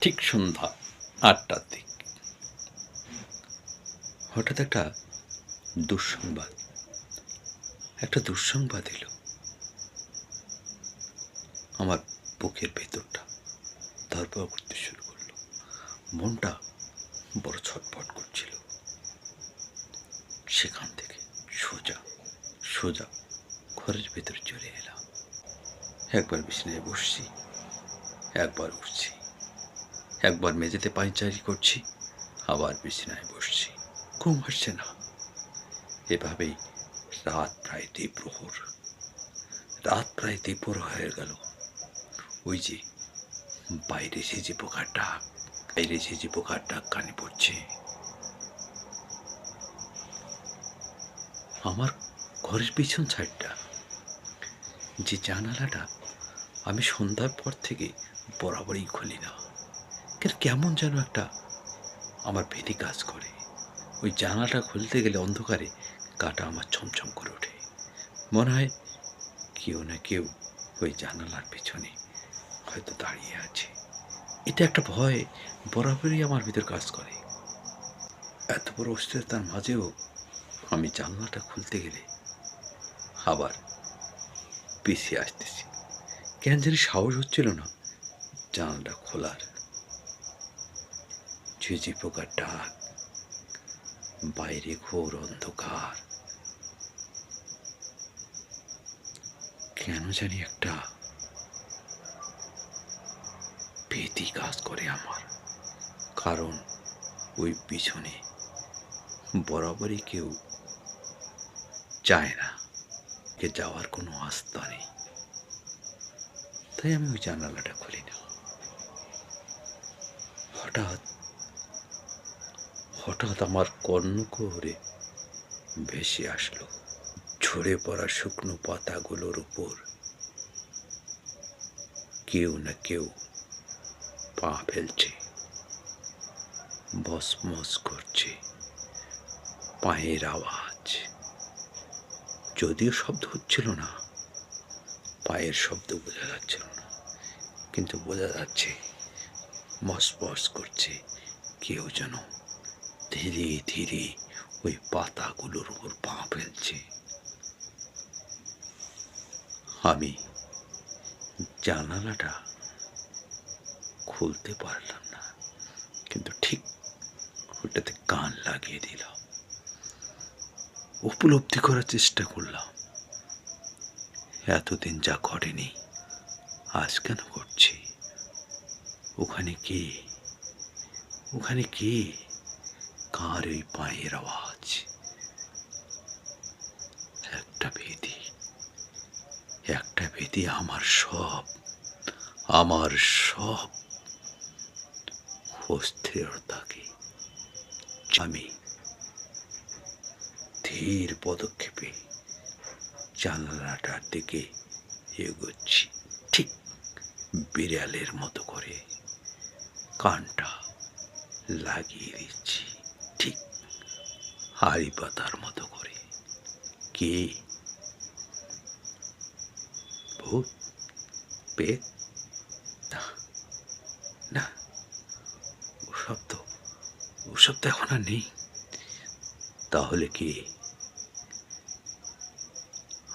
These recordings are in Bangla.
ঠিক সন্ধ্যা আটটার দিক। হঠাৎ একটা দুঃসংবাদ। একটা দুঃসংবাদ এলো। আমার বুকের ভেতরটা ধরপড় করতে শুরু করল। মনটা বড় ছটফট করছিল। সেখান থেকে সোজা সোজা ঘরের ভেতরে চলে এলাম। একবার বিছানায় বসছি, একবার উঠছি। একবার মেঝেতে পায়চারি করছি, আবার বিছানায় বসছি। ঘুম আসছে না। এভাবেই রাত প্রায় দ্বীপ্রহর রাত প্রায় দ্বীপ্রহর হয়ে গেল। ওই যে বাইরে সে যে পোকার ডাক বাইরে সে যে পোকার ডাক কানে পড়ছে। আমার ঘরের পিছন সাইডটা যে জানালাটা আমি সন্ধ্যার পর থেকে বরাবরই খুলি না। কিন্তু কেমন যেন একটা আমার ভেদি কাজ করে। ওই জানালাটা খুলতে গেলে অন্ধকারে কাটা আমার ছমছম করে ওঠে। মনে হয় কেউ না কেউ ওই জানালার পিছনে হয়তো দাঁড়িয়ে আছে। এটা একটা ভয় বরাবরই আমার ভিতর কাজ করে। এত বড় অস্থিরতার মাঝেও আমি জানলাটা খুলতে গেলে আবার পিছিয়ে আসতেছি। কেন জানি সাহস হচ্ছিল না জানলাটা খোলার। ঝিঝি পোকার ডাক, বাইরে ঘোর অন্ধকার। কেন জানি একটা ভীতি কাজ করে আমার। কারণ ওই পিছনে বরাবরই কেউ চায় না। কে যাওয়ার কোনো আস্থা নেই। তাই আমি ওই জানালাটা খুলি না হঠাৎ হঠাৎ আমার কর্ণকুহরে ভেসে আসলো, ঝরে পড়া শুকনো পাতাগুলোর উপর। কেউ না কেউ পা ফেলছে, বসমস করছে, পায়ের আওয়াজ। যদিও শব্দ হচ্ছিল না, পায়ের শব্দ বোঝা যাচ্ছিল না, কিন্তু বোঝা যাচ্ছে মসমস করছে কেউ যেন। ধীরে ধীরে ওই পাতাগুলোর উপর পা ফেলছে। আমি জানালাটা খুলতে পারলাম না, কিন্তু ঠিক ওটাতে কান লাগিয়ে দিলাম। উপলব্ধি করার চেষ্টা করলাম। এতদিন যা ঘটেনি, আজ কেন ঘটছে? ওখানে কে? ওখানে কে? কার ওই পায়ের আওয়াজ। একটা ভীতি একটা ভীতি আমার সব। আমার সব অস্থিরতাকে আমি ধীর পদক্ষেপে জানালাটার দিকে এগোচ্ছি। ঠিক বিড়ালের মতো করে কানটা লাগিয়ে দিচ্ছি। হাড়ি পাতার মতো করে। কে? ভূত? পেট? না না, ওসব তো ওসব তো এখন আর নেই। তাহলে কি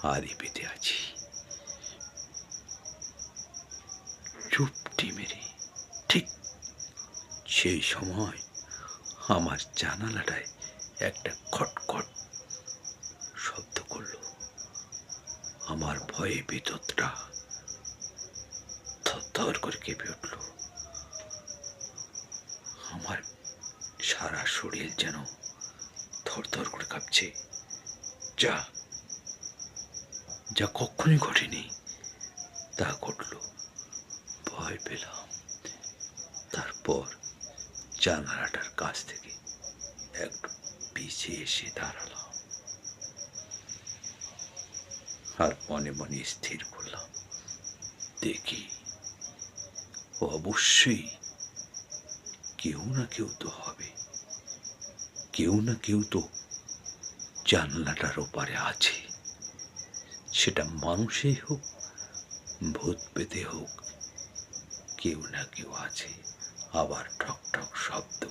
হারি পেতে আছি? চুপটি মেরে, ঠিক সেই সময় আমার জানালাটায় একটা খটখট শব্দ করল। আমার ভয়ে ভিতরটা থর করে কেঁপে উঠল। আমার সারা শরীর যেন থরথর করে কাঁপছে। যা যা কখনই ঘটেনি, তা ঘটল। ভয় পেলাম। তারপর জানালাটার কাছ থেকে একটু পিছিয়ে এসে দাঁড়ালাম আর মনে মনে স্থির করলাম দেখি অবশ্যই কেউ না কেউ তো হবে। কেউ না কেউ তো জানলাটার ওপারে আছে। সেটা মানুষই হোক, ভূত পেতে হোক, কেউ না কেউ আছে। আবার ঠক ঠক শব্দ,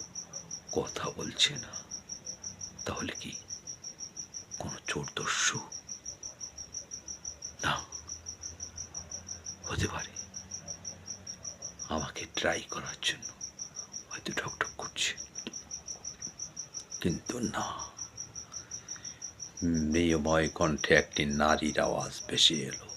কথা বলছে না। তাহলে কি কোনো চোর দস্যু? না, হতে পারে। আমাকে ট্রাই করার জন্য হয়তো ঠকঠক করছে। কিন্তু না, মেয়ময় কণ্ঠে একটি নারীর আওয়াজ ভেসে এলো।